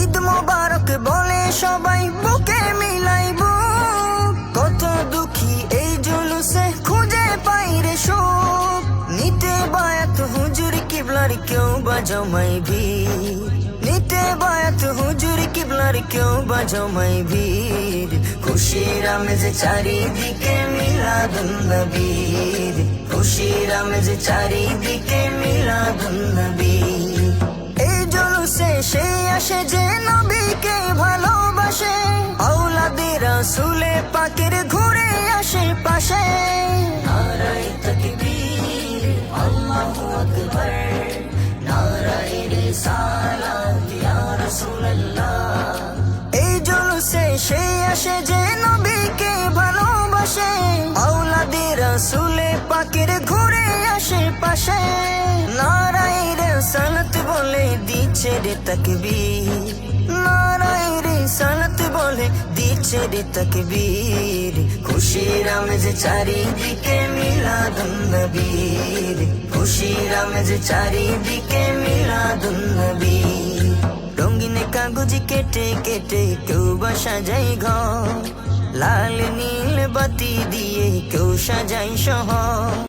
ঈদ মোবারক বলে সবাই বুকে মিলাইব। কত দুঃখী এই জুলুসে খুঁজে পাই রে সুখ। নিতে বায়াত হুজুর কিবলার কেউ বাজাও মাই ভি নিতে বায়াত হুজুর কিবলার কেউ বাজাও মাই খুশির আমেজ চারিদিকে মিলাদুল নবীর। খুশির আমেজ চারিদিকে জলুসে সে আসে যে নবীকে ভালোবাসে আউলাদের রাসূলে পাকের ঘুরে আসে পাশে। এই জলুসে সে আসে যে নবীকে ভালোবাসে আউলাদের রাসূলে পাকের ঘুরে আসে পাশে। দিচ্ছে রে তাকবীর। নারাই রিসালাত বলে দিচ্ছে রে তাকবীর। খুশির আমেজ চারিদিকে মিলাদুন নবীর। খুশির আমেজ চারিদিকে মিলাদুন নবীর। রঙিন কাগজ কেটে কেটে কেউ বা সাজাই ঘর। লাল, নীল বাতি দিয়ে কেউ সাজাই শহর।